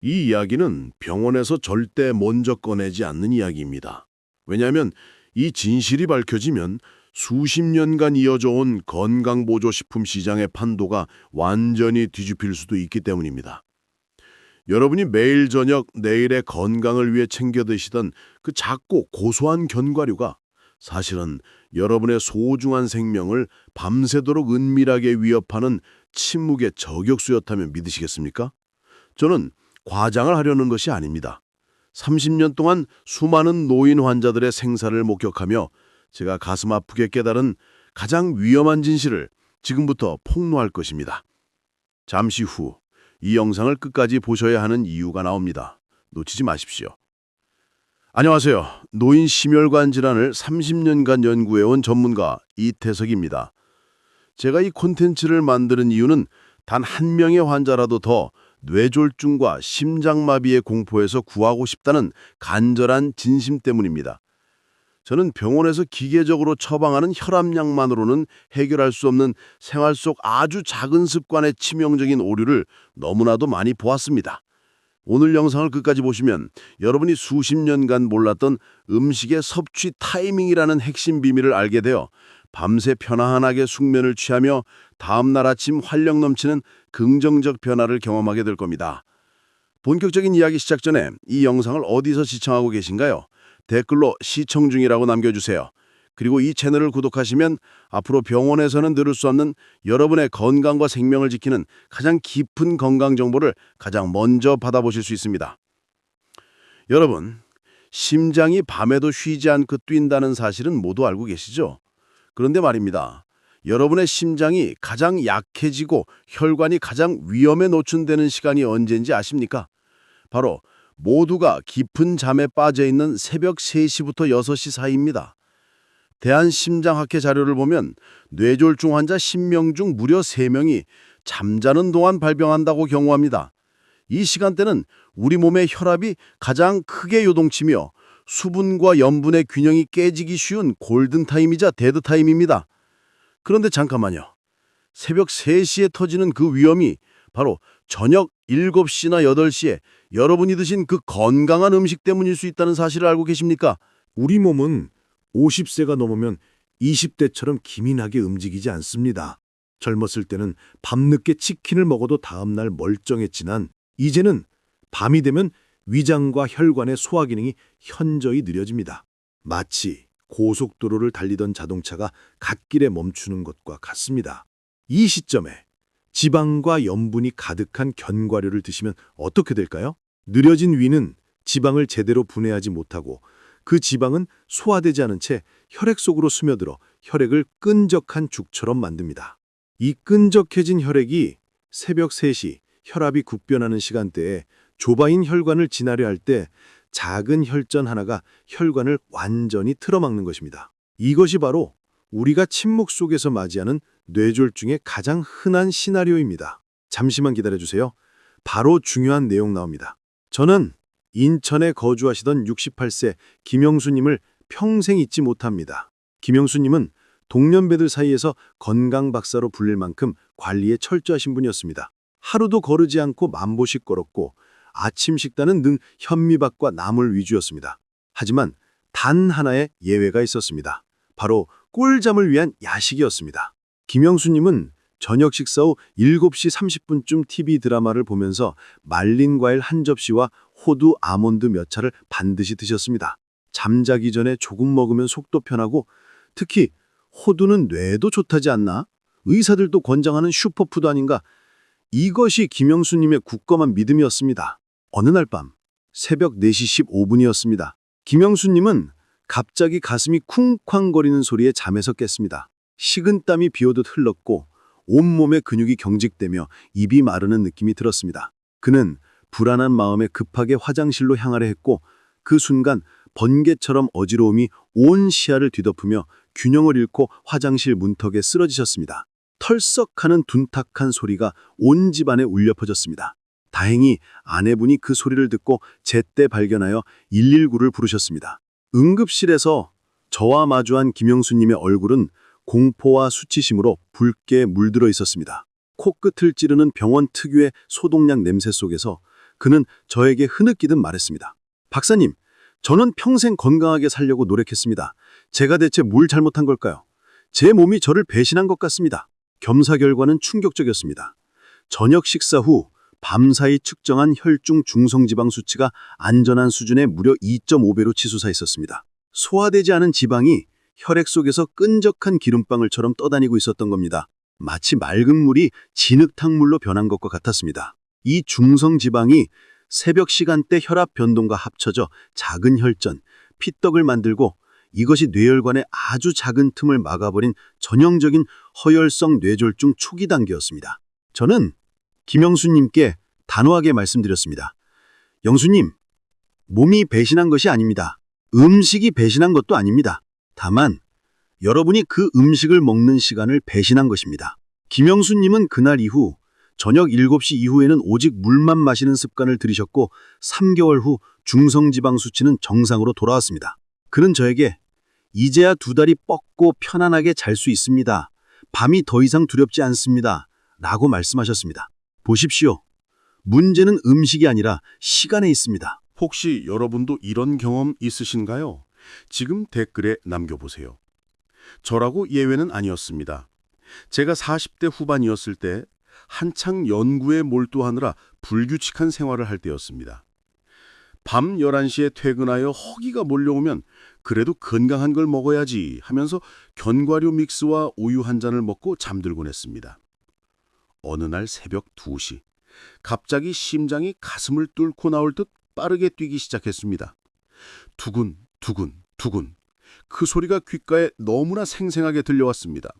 이 이야기는 병원에서 절대 먼저 꺼내지 않는 이야기입니다. 왜냐하면 이 진실이 밝혀지면 수십 년간 이어져 온 건강보조식품 시장의 판도가 완전히 뒤집힐 수도 있기 때문입니다. 여러분이 매일 저녁 내일의 건강을 위해 챙겨 드시던 그 작고 고소한 견과류가 사실은 여러분의 소중한 생명을 밤새도록 은밀하게 위협하는 침묵의 저격수였다면 믿으시겠습니까? 저는 과장을 하려는 것이 아닙니다. 30년 동안 수많은 노인 환자들의 생사를 목격하며 제가 가슴 아프게 깨달은 가장 위험한 진실을 지금부터 폭로할 것입니다. 잠시 후 이 영상을 끝까지 보셔야 하는 이유가 나옵니다. 놓치지 마십시오. 안녕하세요. 노인 심혈관 질환을 30년간 연구해온 전문가 이태석입니다. 제가 이 콘텐츠를 만드는 이유는 단 한 명의 환자라도 더 뇌졸중과 심장마비의 공포에서 구하고 싶다는 간절한 진심 때문입니다. 저는 병원에서 기계적으로 처방하는 혈압약만으로는 해결할 수 없는 생활 속 아주 작은 습관의 치명적인 오류를 너무나도 많이 보았습니다. 오늘 영상을 끝까지 보시면 여러분이 수십 년간 몰랐던 음식의 섭취 타이밍이라는 핵심 비밀을 알게 되어 밤새 편안하게 숙면을 취하며 다음날 아침 활력 넘치는 긍정적 변화를 경험하게 될 겁니다. 본격적인 이야기 시작 전에 이 영상을 어디서 시청하고 계신가요? 댓글로 시청 중이라고 남겨주세요. 그리고 이 채널을 구독하시면 앞으로 병원에서는 들을 수 없는 여러분의 건강과 생명을 지키는 가장 깊은 건강 정보를 가장 먼저 받아보실 수 있습니다. 여러분, 심장이 밤에도 쉬지 않고 뛴다는 사실은 모두 알고 계시죠? 그런데 말입니다. 여러분의 심장이 가장 약해지고 혈관이 가장 위험에 노출되는 시간이 언제인지 아십니까? 바로 모두가 깊은 잠에 빠져 있는 새벽 3시부터 6시 사이입니다. 대한심장학회 자료를 보면 뇌졸중 환자 10명 중 무려 3명이 잠자는 동안 발병한다고 경고합니다. 이 시간대는 우리 몸의 혈압이 가장 크게 요동치며 수분과 염분의 균형이 깨지기 쉬운 골든타임이자 데드타임입니다. 그런데 잠깐만요. 새벽 3시에 터지는 그 위험이 바로 저녁 7시나 8시에 여러분이 드신 그 건강한 음식 때문일 수 있다는 사실을 알고 계십니까? 우리 몸은 50세가 넘으면 20대처럼 기민하게 움직이지 않습니다. 젊었을 때는 밤늦게 치킨을 먹어도 다음날 멀쩡했지만 이제는 밤이 되면 위장과 혈관의 소화 기능이 현저히 느려집니다. 마치 고속도로를 달리던 자동차가 갓길에 멈추는 것과 같습니다. 이 시점에 지방과 염분이 가득한 견과류를 드시면 어떻게 될까요? 느려진 위는 지방을 제대로 분해하지 못하고 그 지방은 소화되지 않은 채 혈액 속으로 스며들어 혈액을 끈적한 죽처럼 만듭니다. 이 끈적해진 혈액이 새벽 3시 혈압이 급변하는 시간대에 좁아인 혈관을 지나려 할 때 작은 혈전 하나가 혈관을 완전히 틀어막는 것입니다. 이것이 바로 우리가 침묵 속에서 맞이하는 뇌졸중의 가장 흔한 시나리오입니다. 잠시만 기다려주세요. 바로 중요한 내용 나옵니다. 저는 인천에 거주하시던 68세 김영수님을 평생 잊지 못합니다. 김영수님은 동년배들 사이에서 건강 박사로 불릴 만큼 관리에 철저하신 분이었습니다. 하루도 거르지 않고 만보씩 걸었고 아침 식단은 늘 현미밥과 나물 위주였습니다. 하지만 단 하나의 예외가 있었습니다. 바로 꿀잠을 위한 야식이었습니다. 김영수님은 저녁 식사 후 7시 30분쯤 TV 드라마를 보면서 말린 과일 한 접시와 호두, 아몬드 몇 차를 반드시 드셨습니다. 잠자기 전에 조금 먹으면 속도 편하고 특히 호두는 뇌도 좋다지 않나? 의사들도 권장하는 슈퍼푸드 아닌가? 이것이 김영수님의 굳건한 믿음이었습니다. 어느 날 밤 새벽 4시 15분이었습니다. 김영수님은 갑자기 가슴이 쿵쾅거리는 소리에 잠에서 깼습니다. 식은 땀이 비오듯 흘렀고 온몸의 근육이 경직되며 입이 마르는 느낌이 들었습니다. 그는 불안한 마음에 급하게 화장실로 향하려 했고 그 순간 번개처럼 어지러움이 온 시야를 뒤덮으며 균형을 잃고 화장실 문턱에 쓰러지셨습니다. 털썩하는 둔탁한 소리가 온 집안에 울려 퍼졌습니다. 다행히 아내분이 그 소리를 듣고 제때 발견하여 119를 부르셨습니다. 응급실에서 저와 마주한 김영수님의 얼굴은 공포와 수치심으로 붉게 물들어 있었습니다. 코끝을 찌르는 병원 특유의 소독약 냄새 속에서 그는 저에게 흐느끼듯 말했습니다. 박사님, 저는 평생 건강하게 살려고 노력했습니다. 제가 대체 뭘 잘못한 걸까요? 제 몸이 저를 배신한 것 같습니다. 겸사 결과는 충격적이었습니다. 저녁 식사 후 밤사이 측정한 혈중 중성지방 수치가 안전한 수준의 무려 2.5배로 치솟아 있었습니다. 소화되지 않은 지방이 혈액 속에서 끈적한 기름방울처럼 떠다니고 있었던 겁니다. 마치 맑은 물이 진흙탕물로 변한 것과 같았습니다. 이 중성지방이 새벽 시간대 혈압 변동과 합쳐져 작은 혈전, 피떡을 만들고 이것이 뇌혈관의 아주 작은 틈을 막아버린 전형적인 허혈성 뇌졸중 초기 단계였습니다. 저는 김영수님께 단호하게 말씀드렸습니다. 영수님, 몸이 배신한 것이 아닙니다. 음식이 배신한 것도 아닙니다. 다만 여러분이 그 음식을 먹는 시간을 배신한 것입니다. 김영수님은 그날 이후 저녁 7시 이후에는 오직 물만 마시는 습관을 들이셨고 3개월 후 중성지방 수치는 정상으로 돌아왔습니다. 그는 저에게 이제야 두 다리 뻗고 편안하게 잘 수 있습니다. 밤이 더 이상 두렵지 않습니다. 라고 말씀하셨습니다. 보십시오. 문제는 음식이 아니라 시간에 있습니다. 혹시 여러분도 이런 경험 있으신가요? 지금 댓글에 남겨보세요. 저라고 예외는 아니었습니다. 제가 40대 후반이었을 때 한창 연구에 몰두하느라 불규칙한 생활을 할 때였습니다. 밤 11시에 퇴근하여 허기가 몰려오면 그래도 건강한 걸 먹어야지 하면서 견과류 믹스와 우유 한 잔을 먹고 잠들곤 했습니다. 어느 날 새벽 2시 갑자기 심장이 가슴을 뚫고 나올 듯 빠르게 뛰기 시작했습니다. 두근 두근 두근 그 소리가 귓가에 너무나 생생하게 들려왔습니다.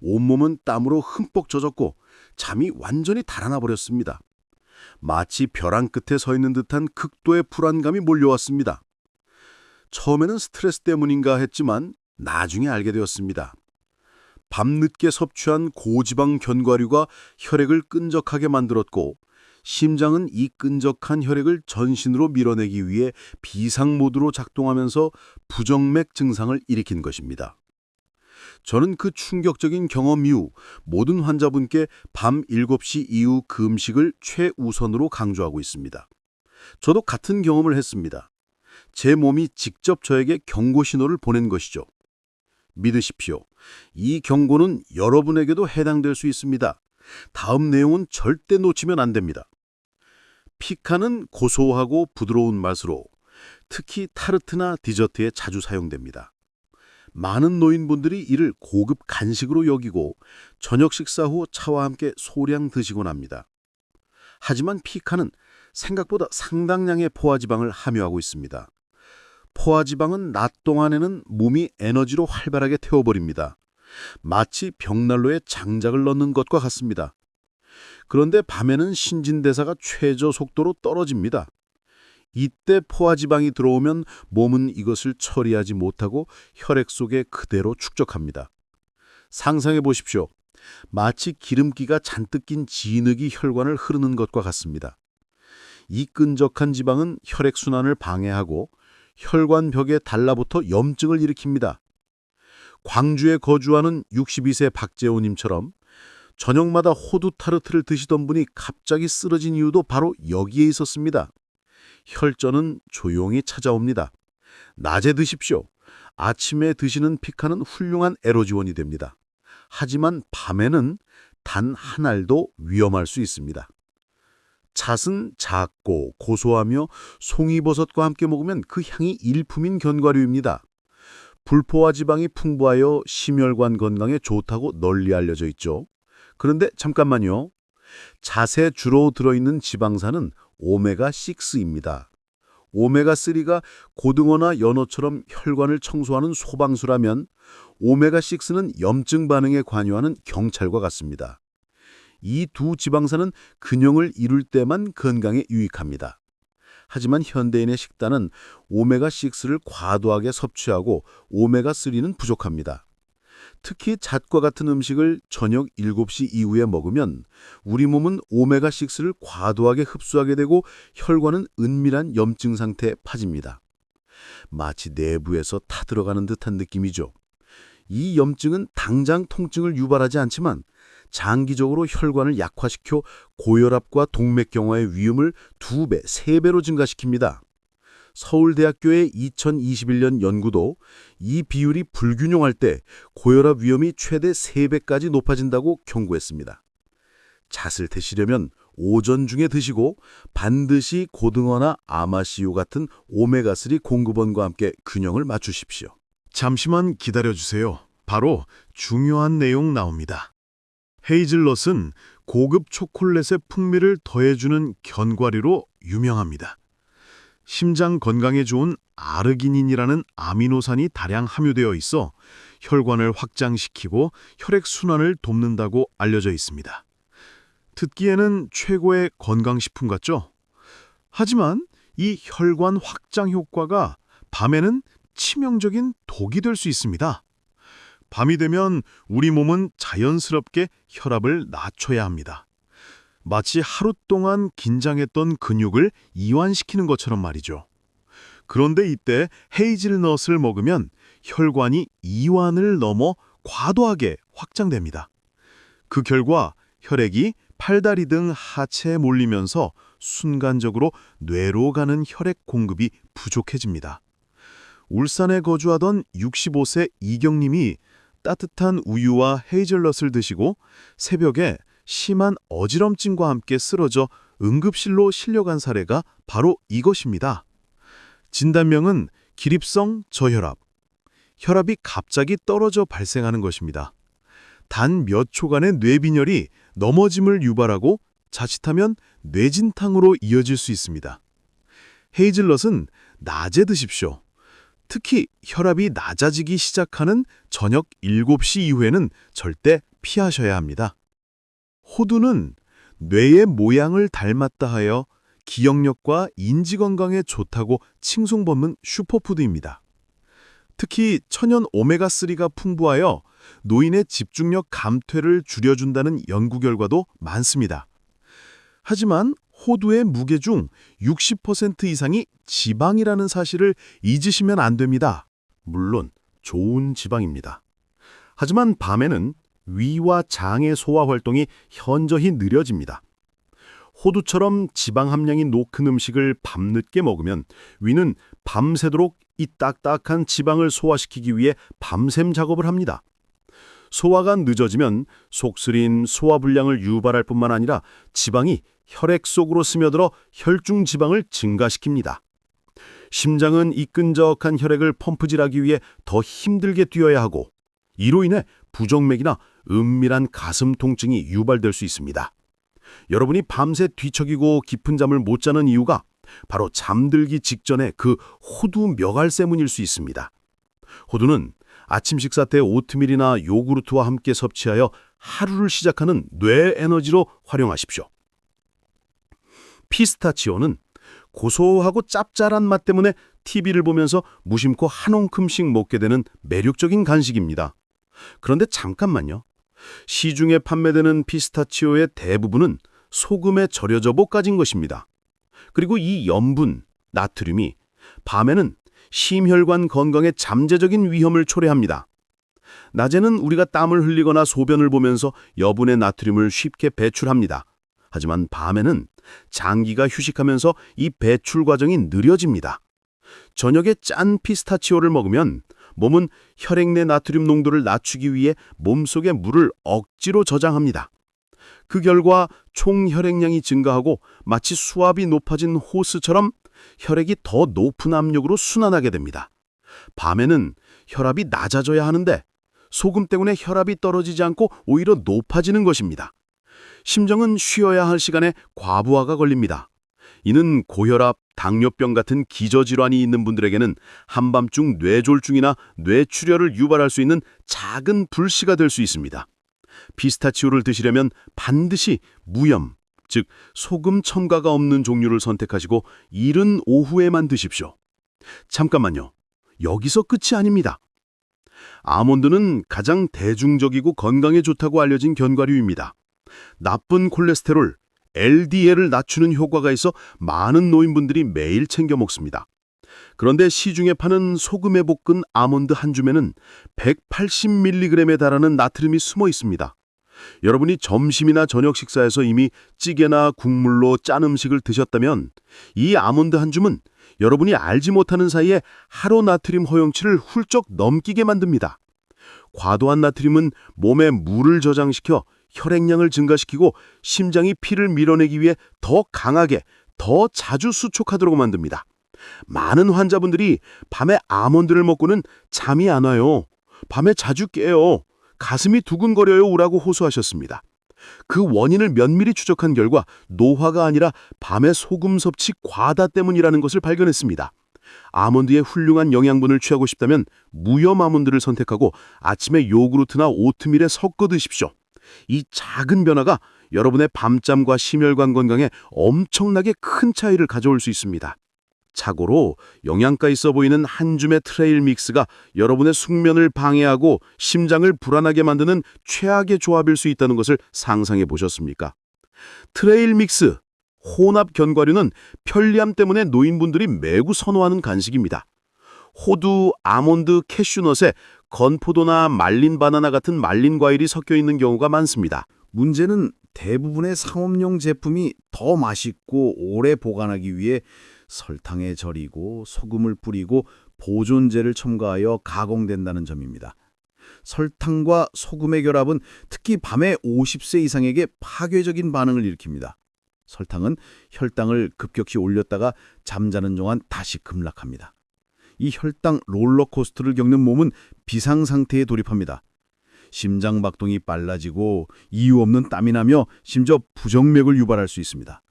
온몸은 땀으로 흠뻑 젖었고 잠이 완전히 달아나 버렸습니다. 마치 벼랑 끝에 서 있는 듯한 극도의 불안감이 몰려왔습니다. 처음에는 스트레스 때문인가 했지만 나중에 알게 되었습니다. 밤늦게 섭취한 고지방 견과류가 혈액을 끈적하게 만들었고 심장은 이 끈적한 혈액을 전신으로 밀어내기 위해 비상 모드로 작동하면서 부정맥 증상을 일으킨 것입니다. 저는 그 충격적인 경험 이후 모든 환자분께 밤 7시 이후 그 음식을 최우선으로 강조하고 있습니다. 저도 같은 경험을 했습니다. 제 몸이 직접 저에게 경고 신호를 보낸 것이죠. 믿으십시오. 이 경고는 여러분에게도 해당될 수 있습니다. 다음 내용은 절대 놓치면 안 됩니다. 피카는 고소하고 부드러운 맛으로 특히 타르트나 디저트에 자주 사용됩니다. 많은 노인분들이 이를 고급 간식으로 여기고 저녁 식사 후 차와 함께 소량 드시곤 합니다. 하지만 피카는 생각보다 상당량의 포화지방을 함유하고 있습니다. 포화지방은 낮 동안에는 몸이 에너지로 활발하게 태워버립니다. 마치 벽난로에 장작을 넣는 것과 같습니다. 그런데 밤에는 신진대사가 최저 속도로 떨어집니다. 이때 포화지방이 들어오면 몸은 이것을 처리하지 못하고 혈액 속에 그대로 축적합니다. 상상해 보십시오. 마치 기름기가 잔뜩 낀 진흙이 혈관을 흐르는 것과 같습니다. 이 끈적한 지방은 혈액순환을 방해하고 혈관 벽에 달라붙어 염증을 일으킵니다. 광주에 거주하는 62세 박재호님처럼 저녁마다 호두 타르트를 드시던 분이 갑자기 쓰러진 이유도 바로 여기에 있었습니다. 혈전은 조용히 찾아옵니다. 낮에 드십시오. 아침에 드시는 피카는 훌륭한 에너지원이 됩니다. 하지만 밤에는 단 한 알도 위험할 수 있습니다. 잣은 작고 고소하며 송이버섯과 함께 먹으면 그 향이 일품인 견과류입니다. 불포화 지방이 풍부하여 심혈관 건강에 좋다고 널리 알려져 있죠. 그런데 잠깐만요. 잣에 주로 들어있는 지방산은 오메가6입니다. 오메가3가 고등어나 연어처럼 혈관을 청소하는 소방수라면 오메가6는 염증 반응에 관여하는 경찰과 같습니다. 이 두 지방산은 균형을 이룰 때만 건강에 유익합니다. 하지만 현대인의 식단은 오메가6를 과도하게 섭취하고 오메가3는 부족합니다. 특히 잣과 같은 음식을 저녁 7시 이후에 먹으면 우리 몸은 오메가6를 과도하게 흡수하게 되고 혈관은 은밀한 염증 상태에 빠집니다. 마치 내부에서 타들어가는 듯한 느낌이죠. 이 염증은 당장 통증을 유발하지 않지만 장기적으로 혈관을 약화시켜 고혈압과 동맥경화의 위험을 2배, 3배로 증가시킵니다. 서울대학교의 2021년 연구도 이 비율이 불균형할 때 고혈압 위험이 최대 3배까지 높아진다고 경고했습니다. 잣을 드시려면 오전 중에 드시고 반드시 고등어나 아마씨유 같은 오메가3 공급원과 함께 균형을 맞추십시오. 잠시만 기다려주세요. 바로 중요한 내용 나옵니다. 헤이즐넛은 고급 초콜릿의 풍미를 더해주는 견과류로 유명합니다. 심장 건강에 좋은 아르기닌이라는 아미노산이 다량 함유되어 있어 혈관을 확장시키고 혈액순환을 돕는다고 알려져 있습니다. 듣기에는 최고의 건강식품 같죠? 하지만 이 혈관 확장 효과가 밤에는 치명적인 독이 될 수 있습니다. 밤이 되면 우리 몸은 자연스럽게 혈압을 낮춰야 합니다. 마치 하루 동안 긴장했던 근육을 이완시키는 것처럼 말이죠. 그런데 이때 헤이즐넛을 먹으면 혈관이 이완을 넘어 과도하게 확장됩니다. 그 결과 혈액이 팔다리 등 하체에 몰리면서 순간적으로 뇌로 가는 혈액 공급이 부족해집니다. 울산에 거주하던 65세 이경님이 따뜻한 우유와 헤이즐넛을 드시고 새벽에 심한 어지럼증과 함께 쓰러져 응급실로 실려간 사례가 바로 이것입니다. 진단명은 기립성 저혈압. 혈압이 갑자기 떨어져 발생하는 것입니다. 단 몇 초간의 뇌빈혈이 넘어짐을 유발하고 자칫하면 뇌진탕으로 이어질 수 있습니다. 헤이즐넛은 낮에 드십시오. 특히 혈압이 낮아지기 시작하는 저녁 7시 이후에는 절대 피하셔야 합니다. 호두는 뇌의 모양을 닮았다 하여 기억력과 인지 건강에 좋다고 칭송받는 슈퍼푸드입니다. 특히 천연 오메가3가 풍부하여 노인의 집중력 감퇴를 줄여준다는 연구 결과도 많습니다. 하지만 호두의 무게 중 60% 이상이 지방이라는 사실을 잊으시면 안 됩니다. 물론 좋은 지방입니다. 하지만 밤에는 위와 장의 소화 활동이 현저히 느려집니다. 호두처럼 지방 함량이 높은 음식을 밤늦게 먹으면 위는 밤새도록 이 딱딱한 지방을 소화시키기 위해 밤샘 작업을 합니다. 소화가 늦어지면 속쓰린 소화불량을 유발할 뿐만 아니라 지방이 혈액 속으로 스며들어 혈중 지방을 증가시킵니다. 심장은 이 끈적한 혈액을 펌프질하기 위해 더 힘들게 뛰어야 하고 이로 인해 부정맥이나 은밀한 가슴 통증이 유발될 수 있습니다. 여러분이 밤새 뒤척이고 깊은 잠을 못 자는 이유가 바로 잠들기 직전에 그 호두 멱알새문일 수 있습니다. 호두는 아침 식사 때 오트밀이나 요구르트와 함께 섭취하여 하루를 시작하는 뇌 에너지로 활용하십시오. 피스타치오는 고소하고 짭짤한 맛 때문에 TV를 보면서 무심코 한 움큼씩 먹게 되는 매력적인 간식입니다. 그런데 잠깐만요. 시중에 판매되는 피스타치오의 대부분은 소금에 절여져 볶아진 것입니다. 그리고 이 염분, 나트륨이 밤에는 심혈관 건강에 잠재적인 위험을 초래합니다. 낮에는 우리가 땀을 흘리거나 소변을 보면서 여분의 나트륨을 쉽게 배출합니다. 하지만 밤에는 장기가 휴식하면서 이 배출 과정이 느려집니다. 저녁에 짠 피스타치오를 먹으면 몸은 혈액 내 나트륨 농도를 낮추기 위해 몸속에 물을 억지로 저장합니다. 그 결과 총 혈액량이 증가하고 마치 수압이 높아진 호스처럼 혈액이 더 높은 압력으로 순환하게 됩니다. 밤에는 혈압이 낮아져야 하는데 소금 때문에 혈압이 떨어지지 않고 오히려 높아지는 것입니다. 심정은 쉬어야 할 시간에 과부하가 걸립니다. 이는 고혈압, 당뇨병 같은 기저질환이 있는 분들에게는 한밤중 뇌졸중이나 뇌출혈을 유발할 수 있는 작은 불씨가 될 수 있습니다. 피스타치오를 드시려면 반드시 무염, 즉 소금 첨가가 없는 종류를 선택하시고 이른 오후에만 드십시오. 잠깐만요. 여기서 끝이 아닙니다. 아몬드는 가장 대중적이고 건강에 좋다고 알려진 견과류입니다. 나쁜 콜레스테롤, LDL을 낮추는 효과가 있어 많은 노인분들이 매일 챙겨 먹습니다. 그런데 시중에 파는 소금에 볶은 아몬드 한 줌에는 180mg에 달하는 나트륨이 숨어 있습니다. 여러분이 점심이나 저녁 식사에서 이미 찌개나 국물로 짠 음식을 드셨다면 이 아몬드 한 줌은 여러분이 알지 못하는 사이에 하루 나트륨 허용치를 훌쩍 넘기게 만듭니다. 과도한 나트륨은 몸에 물을 저장시켜 혈액량을 증가시키고 심장이 피를 밀어내기 위해 더 강하게, 더 자주 수촉하도록 만듭니다. 많은 환자분들이 밤에 아몬드를 먹고는 잠이 안 와요. 밤에 자주 깨요. 가슴이 두근거려요 오라고 호소하셨습니다. 그 원인을 면밀히 추적한 결과 노화가 아니라 밤의 소금 섭취 과다 때문이라는 것을 발견했습니다. 아몬드의 훌륭한 영양분을 취하고 싶다면 무염 아몬드를 선택하고 아침에 요구르트나 오트밀에 섞어 드십시오. 이 작은 변화가 여러분의 밤잠과 심혈관 건강에 엄청나게 큰 차이를 가져올 수 있습니다. 자고로 영양가 있어 보이는 한 줌의 트레일 믹스가 여러분의 숙면을 방해하고 심장을 불안하게 만드는 최악의 조합일 수 있다는 것을 상상해 보셨습니까? 트레일 믹스, 혼합 견과류는 편리함 때문에 노인분들이 매우 선호하는 간식입니다. 호두, 아몬드, 캐슈넛에 건포도나 말린 바나나 같은 말린 과일이 섞여 있는 경우가 많습니다. 문제는 대부분의 상업용 제품이 더 맛있고 오래 보관하기 위해 설탕에 절이고 소금을 뿌리고 보존제를 첨가하여 가공된다는 점입니다. 설탕과 소금의 결합은 특히 밤에 50세 이상에게 파괴적인 반응을 일으킵니다. 설탕은 혈당을 급격히 올렸다가 잠자는 동안 다시 급락합니다. 이 혈당 롤러코스터를 겪는 몸은 비상상태에 돌입합니다. 심장 박동이 빨라지고 이유 없는 땀이 나며 심지어 부정맥을 유발할 수 있습니다.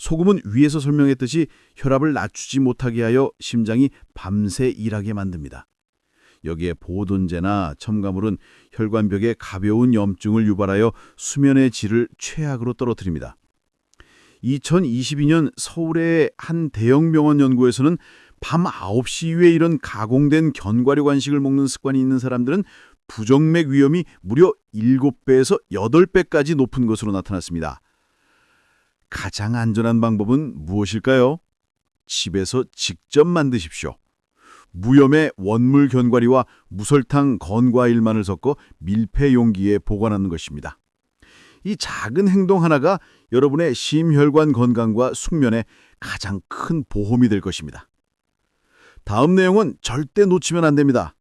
소금은 위에서 설명했듯이 혈압을 낮추지 못하게 하여 심장이 밤새 일하게 만듭니다. 여기에 보존제나 첨가물은 혈관벽에 가벼운 염증을 유발하여 수면의 질을 최악으로 떨어뜨립니다. 2022년 서울의 한 대형 병원 연구에서는 밤 9시 이후에 이런 가공된 견과류 간식을 먹는 습관이 있는 사람들은 부정맥 위험이 무려 7배에서 8배까지 높은 것으로 나타났습니다. 가장 안전한 방법은 무엇일까요? 집에서 직접 만드십시오. 무염의 원물 견과류와 무설탕 건과일만을 섞어 밀폐 용기에 보관하는 것입니다. 이 작은 행동 하나가 여러분의 심혈관 건강과 숙면에 가장 큰 보험이 될 것입니다. 다음 내용은 절대 놓치면 안 됩니다.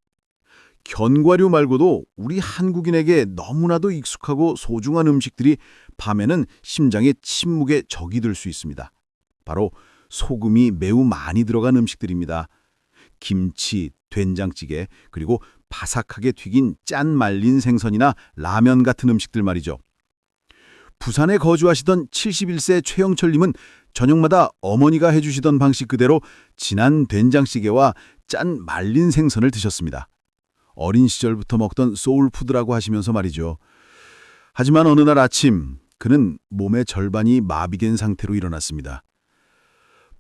견과류 말고도 우리 한국인에게 너무나도 익숙하고 소중한 음식들이 밤에는 심장의 침묵의 적이 될 수 있습니다. 바로 소금이 매우 많이 들어간 음식들입니다. 김치, 된장찌개, 그리고 바삭하게 튀긴 짠 말린 생선이나 라면 같은 음식들 말이죠. 부산에 거주하시던 71세 최영철님은 저녁마다 어머니가 해주시던 방식 그대로 진한 된장찌개와 짠 말린 생선을 드셨습니다. 어린 시절부터 먹던 소울푸드라고 하시면서 말이죠. 하지만 어느 날 아침 그는 몸의 절반이 마비된 상태로 일어났습니다.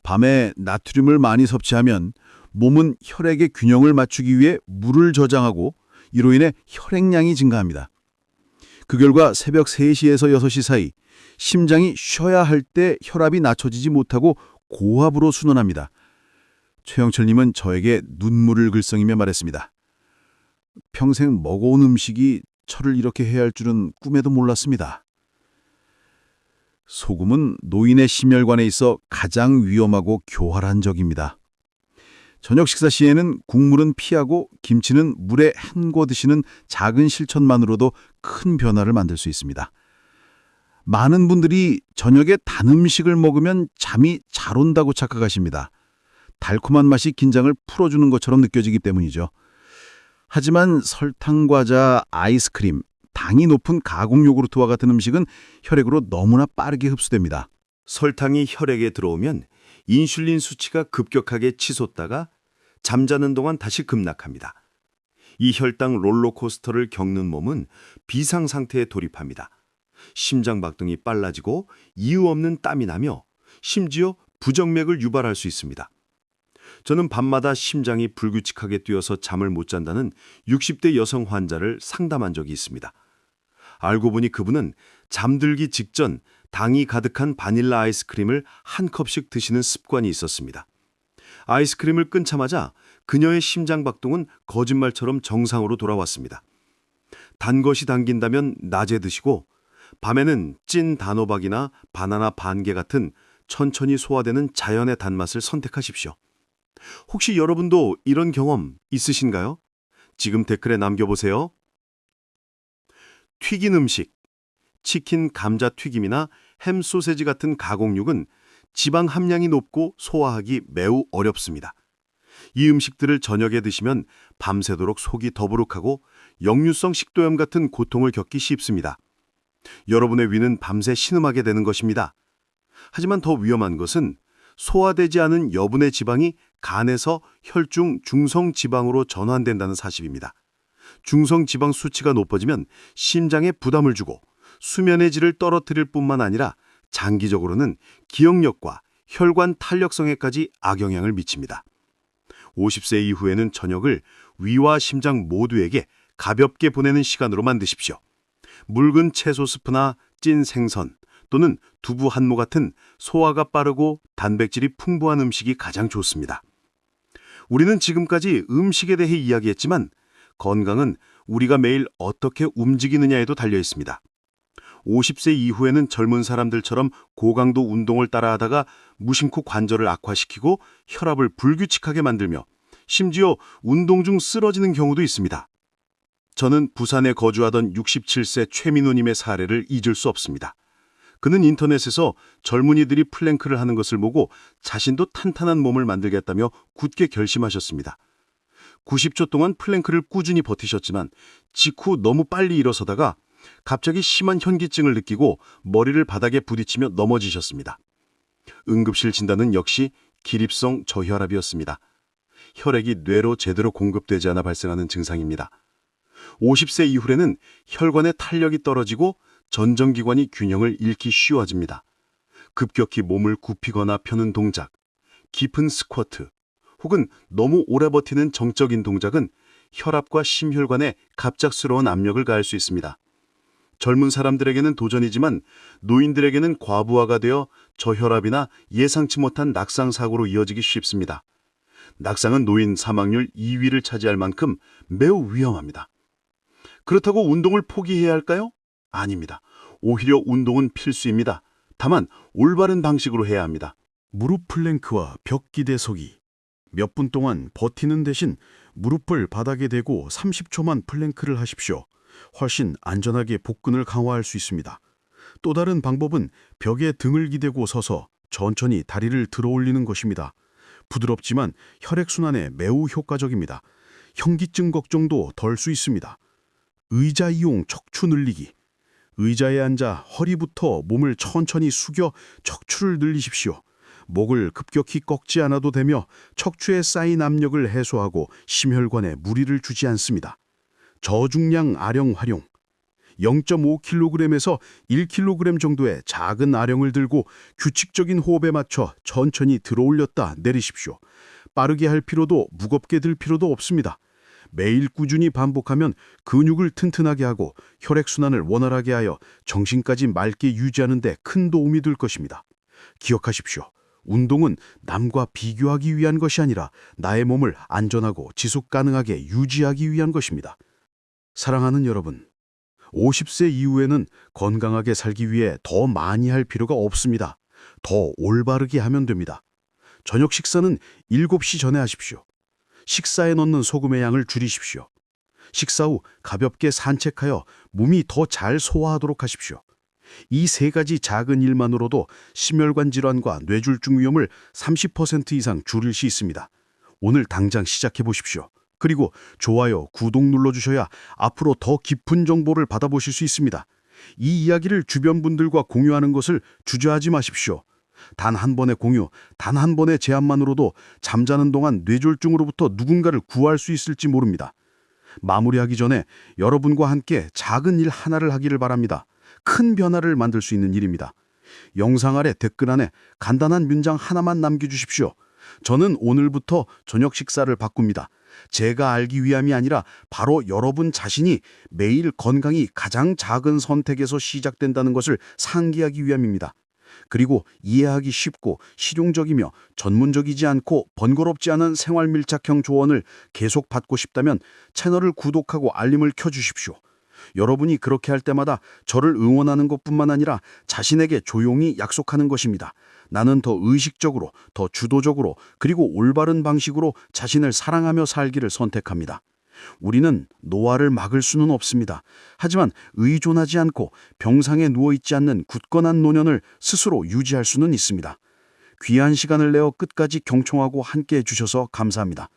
밤에 나트륨을 많이 섭취하면 몸은 혈액의 균형을 맞추기 위해 물을 저장하고 이로 인해 혈액량이 증가합니다. 그 결과 새벽 3시에서 6시 사이 심장이 쉬어야 할 때 혈압이 낮춰지지 못하고 고압으로 순환합니다. 최영철님은 저에게 눈물을 글썽이며 말했습니다. 평생 먹어온 음식이 저를 이렇게 해야 할 줄은 꿈에도 몰랐습니다. 소금은 노인의 심혈관에 있어 가장 위험하고 교활한 적입니다. 저녁 식사 시에는 국물은 피하고 김치는 물에 헹궈 드시는 작은 실천만으로도 큰 변화를 만들 수 있습니다. 많은 분들이 저녁에 단 음식을 먹으면 잠이 잘 온다고 착각하십니다. 달콤한 맛이 긴장을 풀어주는 것처럼 느껴지기 때문이죠. 하지만 설탕 과자, 아이스크림, 당이 높은 가공 요구르트와 같은 음식은 혈액으로 너무나 빠르게 흡수됩니다. 설탕이 혈액에 들어오면 인슐린 수치가 급격하게 치솟다가 잠자는 동안 다시 급락합니다. 이 혈당 롤러코스터를 겪는 몸은 비상 상태에 돌입합니다. 심장 박동이 빨라지고 이유 없는 땀이 나며 심지어 부정맥을 유발할 수 있습니다. 저는 밤마다 심장이 불규칙하게 뛰어서 잠을 못 잔다는 60대 여성 환자를 상담한 적이 있습니다. 알고 보니 그분은 잠들기 직전 당이 가득한 바닐라 아이스크림을 한 컵씩 드시는 습관이 있었습니다. 아이스크림을 끊자마자 그녀의 심장 박동은 거짓말처럼 정상으로 돌아왔습니다. 단 것이 당긴다면 낮에 드시고 밤에는 찐 단호박이나 바나나 반 개 같은 천천히 소화되는 자연의 단맛을 선택하십시오. 혹시 여러분도 이런 경험 있으신가요? 지금 댓글에 남겨보세요. 튀긴 음식, 치킨, 감자 튀김이나 햄 소세지 같은 가공육은 지방 함량이 높고 소화하기 매우 어렵습니다. 이 음식들을 저녁에 드시면 밤새도록 속이 더부룩하고 역류성 식도염 같은 고통을 겪기 쉽습니다. 여러분의 위는 밤새 신음하게 되는 것입니다. 하지만 더 위험한 것은 소화되지 않은 여분의 지방이 간에서 혈중 중성 지방으로 전환된다는 사실입니다. 중성 지방 수치가 높아지면 심장에 부담을 주고 수면의 질을 떨어뜨릴 뿐만 아니라 장기적으로는 기억력과 혈관 탄력성에까지 악영향을 미칩니다. 50세 이후에는 저녁을 위와 심장 모두에게 가볍게 보내는 시간으로 만드십시오. 묽은 채소 스프나 찐 생선 또는 두부 한모 같은 소화가 빠르고 단백질이 풍부한 음식이 가장 좋습니다. 우리는 지금까지 음식에 대해 이야기했지만 건강은 우리가 매일 어떻게 움직이느냐에도 달려 있습니다. 50세 이후에는 젊은 사람들처럼 고강도 운동을 따라하다가 무심코 관절을 악화시키고 혈압을 불규칙하게 만들며 심지어 운동 중 쓰러지는 경우도 있습니다. 저는 부산에 거주하던 67세 최민호님의 사례를 잊을 수 없습니다. 그는 인터넷에서 젊은이들이 플랭크를 하는 것을 보고 자신도 탄탄한 몸을 만들겠다며 굳게 결심하셨습니다. 90초 동안 플랭크를 꾸준히 버티셨지만 직후 너무 빨리 일어서다가 갑자기 심한 현기증을 느끼고 머리를 바닥에 부딪히며 넘어지셨습니다. 응급실 진단은 역시 기립성 저혈압이었습니다. 혈액이 뇌로 제대로 공급되지 않아 발생하는 증상입니다. 50세 이후에는 혈관의 탄력이 떨어지고 전정기관이 균형을 잃기 쉬워집니다. 급격히 몸을 굽히거나 펴는 동작, 깊은 스쿼트, 혹은 너무 오래 버티는 정적인 동작은 혈압과 심혈관에 갑작스러운 압력을 가할 수 있습니다. 젊은 사람들에게는 도전이지만 노인들에게는 과부하가 되어 저혈압이나 예상치 못한 낙상 사고로 이어지기 쉽습니다. 낙상은 노인 사망률 2위를 차지할 만큼 매우 위험합니다. 그렇다고 운동을 포기해야 할까요? 아닙니다. 오히려 운동은 필수입니다. 다만 올바른 방식으로 해야 합니다. 무릎 플랭크와 벽 기대 서기. 몇 분 동안 버티는 대신 무릎을 바닥에 대고 30초만 플랭크를 하십시오. 훨씬 안전하게 복근을 강화할 수 있습니다. 또 다른 방법은 벽에 등을 기대고 서서 천천히 다리를 들어 올리는 것입니다. 부드럽지만 혈액순환에 매우 효과적입니다. 현기증 걱정도 덜 수 있습니다. 의자 이용 척추 늘리기. 의자에 앉아 허리부터 몸을 천천히 숙여 척추를 늘리십시오. 목을 급격히 꺾지 않아도 되며 척추에 쌓인 압력을 해소하고 심혈관에 무리를 주지 않습니다. 저중량 아령 활용 0.5kg에서 1kg 정도의 작은 아령을 들고 규칙적인 호흡에 맞춰 천천히 들어 올렸다 내리십시오. 빠르게 할 필요도 무겁게 들 필요도 없습니다. 매일 꾸준히 반복하면 근육을 튼튼하게 하고 혈액순환을 원활하게 하여 정신까지 맑게 유지하는 데 큰 도움이 될 것입니다. 기억하십시오. 운동은 남과 비교하기 위한 것이 아니라 나의 몸을 안전하고 지속 가능하게 유지하기 위한 것입니다. 사랑하는 여러분, 50세 이후에는 건강하게 살기 위해 더 많이 할 필요가 없습니다. 더 올바르게 하면 됩니다. 저녁 식사는 7시 전에 하십시오. 식사에 넣는 소금의 양을 줄이십시오. 식사 후 가볍게 산책하여 몸이 더 잘 소화하도록 하십시오. 이 세 가지 작은 일만으로도 심혈관 질환과 뇌졸중 위험을 30% 이상 줄일 수 있습니다. 오늘 당장 시작해 보십시오. 그리고 좋아요, 구독 눌러주셔야 앞으로 더 깊은 정보를 받아보실 수 있습니다. 이 이야기를 주변 분들과 공유하는 것을 주저하지 마십시오. 단 한 번의 공유, 단 한 번의 제안만으로도 잠자는 동안 뇌졸중으로부터 누군가를 구할 수 있을지 모릅니다. 마무리하기 전에 여러분과 함께 작은 일 하나를 하기를 바랍니다. 큰 변화를 만들 수 있는 일입니다. 영상 아래 댓글 안에 간단한 문장 하나만 남겨주십시오. 저는 오늘부터 저녁 식사를 바꿉니다. 제가 알기 위함이 아니라 바로 여러분 자신이 매일 건강이 가장 작은 선택에서 시작된다는 것을 상기하기 위함입니다. 그리고 이해하기 쉽고 실용적이며 전문적이지 않고 번거롭지 않은 생활 밀착형 조언을 계속 받고 싶다면 채널을 구독하고 알림을 켜주십시오. 여러분이 그렇게 할 때마다 저를 응원하는 것뿐만 아니라 자신에게 조용히 약속하는 것입니다. 나는 더 의식적으로, 더 주도적으로, 그리고 올바른 방식으로 자신을 사랑하며 살기를 선택합니다. 우리는 노화를 막을 수는 없습니다. 하지만 의존하지 않고 병상에 누워있지 않는 굳건한 노년을 스스로 유지할 수는 있습니다. 귀한 시간을 내어 끝까지 경청하고 함께 해 주셔서 감사합니다.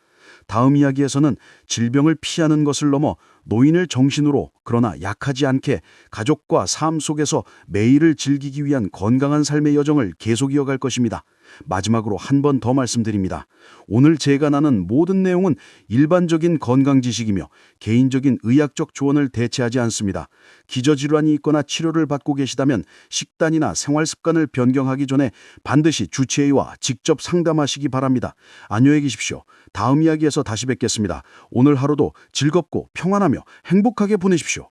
다음 이야기에서는 질병을 피하는 것을 넘어 노인을 정신으로 그러나 약하지 않게 가족과 삶 속에서 매일을 즐기기 위한 건강한 삶의 여정을 계속 이어갈 것입니다. 마지막으로 한 번 더 말씀드립니다. 오늘 제가 나눈 모든 내용은 일반적인 건강 지식이며 개인적인 의학적 조언을 대체하지 않습니다. 기저질환이 있거나 치료를 받고 계시다면 식단이나 생활 습관을 변경하기 전에 반드시 주치의와 직접 상담하시기 바랍니다. 안녕히 계십시오. 다음 이야기에서 다시 뵙겠습니다. 오늘 하루도 즐겁고 평안하며 행복하게 보내십시오.